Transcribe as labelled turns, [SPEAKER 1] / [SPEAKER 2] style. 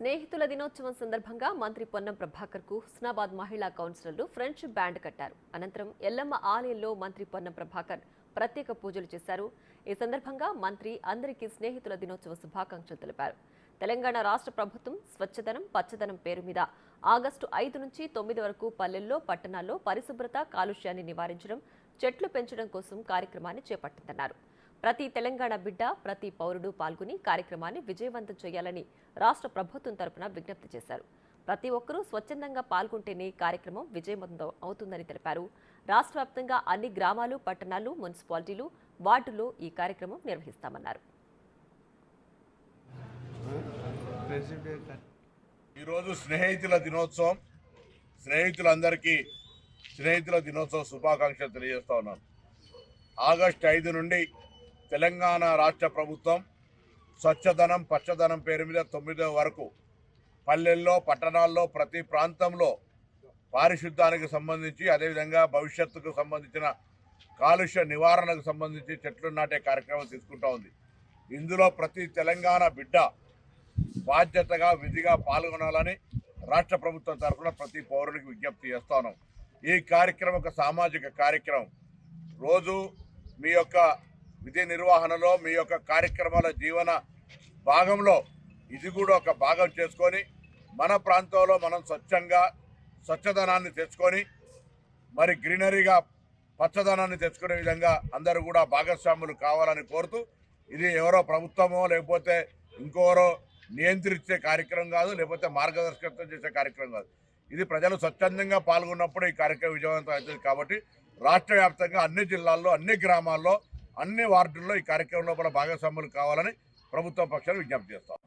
[SPEAKER 1] స్నేహితుల దినోత్సవం సందర్భంగా మంత్రి పొన్నం ప్రభాకర్కు హుస్నాబాద్ మహిళా కౌన్సిలర్లు ఫ్రెంచ్ బ్యాండ్ కట్టారు. అనంతరం ఎల్లమ్మ ఆలయంలో మంత్రి పొన్నం ప్రభాకర్ ప్రత్యేక పూజలు చేశారు. ఈ సందర్భంగా మంత్రి అందరికీ స్నేహితుల దినోత్సవ శుభాకాంక్షలు తెలిపారు. తెలంగాణ రాష్ట్ర ప్రభుత్వం స్వచ్ఛదనం పచ్చదనం పేరు మీద ఆగస్టు ఐదు నుంచి తొమ్మిది వరకు పల్లెల్లో పట్టణాల్లో పరిశుభ్రత కాలుష్యాన్ని నివారించడం చెట్లు పెంచడం కోసం కార్యక్రమాన్ని చేపట్టిందన్నారు. ప్రతి తెలంగాణ బిడ్డ ప్రతి పౌరుడు పాల్గొని కార్యక్రమాన్ని విజయవంతం చేయాలని రాష్ట్ర ప్రభుత్వం తరపున విజ్ఞప్తి చేశారు. ప్రతి ఒక్కరూ స్వచ్ఛందంగా పాల్గొంటేనే కార్యక్రమం విజయవంతం అవుతుందని తెలిపారు. రాష్ట్ర వ్యాప్తంగా అన్ని గ్రామాలు పట్టణాలు మున్సిపాలిటీలు వార్డుల్లో ఈ కార్యక్రమం నిర్వహిస్తామన్నారు.
[SPEAKER 2] ఈరోజు స్నేహితుల దినోత్సవం. స్నేహితులందరికీ స్నేహితుల దినోత్సవ శుభాకాంక్షలు తెలియజేస్తా ఉన్నాను. ఆగస్టు ఐదు నుండి తెలంగాణ రాష్ట్ర ప్రభుత్వం స్వచ్ఛదనం పచ్చదనం పేరు మీద తొమ్మిదో వరకు పల్లెల్లో పట్టణాల్లో ప్రతి ప్రాంతంలో పారిశుద్ధ్యానికి సంబంధించి అదేవిధంగా భవిష్యత్తుకు సంబంధించిన కాలుష్య నివారణకు సంబంధించి చెట్లు నాటే కార్యక్రమం తీసుకుంటా ఉంది. ఇందులో ప్రతి తెలంగాణ బిడ్డ బాధ్యతగా విధిగా పాల్గొనాలని రాష్ట్ర ప్రభుత్వం తరఫున ప్రతి పౌరునికి విజ్ఞప్తి చేస్తాను. ఈ కార్యక్రమం ఒక సామాజిక కార్యక్రమం. రోజు మీ యొక్క విధి నిర్వహణలో మీ యొక్క కార్యక్రమాల జీవన భాగంలో ఇది కూడా ఒక భాగం చేసుకొని మన ప్రాంతంలో మనం స్వచ్ఛంగా స్వచ్ఛదనాన్ని తెచ్చుకొని మరి గ్రీనరీగా పచ్చదనాన్ని తెచ్చుకునే విధంగా అందరూ కూడా భాగస్వాములు కావాలని కోరుతూ ఇది ఎవరో ప్రభుత్వమో లేకపోతే ఇంకోరో నియంత్రించే కార్యక్రమం కాదు లేకపోతే మార్గదర్శకత్వం చేసే కార్యక్రమం కాదు. ఇది ప్రజలు స్వచ్ఛందంగా పాల్గొన్నప్పుడు ఈ కార్యక్రమం విజయవంతం అవుతుంది కాబట్టి రాష్ట్ర వ్యాప్తంగా అన్ని జిల్లాల్లో అన్ని గ్రామాల్లో అన్ని వార్డుల్లో ఈ కార్యక్రమంలో కూడా భాగస్వాములు కావాలని ప్రభుత్వ పక్షాలు విజ్ఞప్తి చేస్తాం.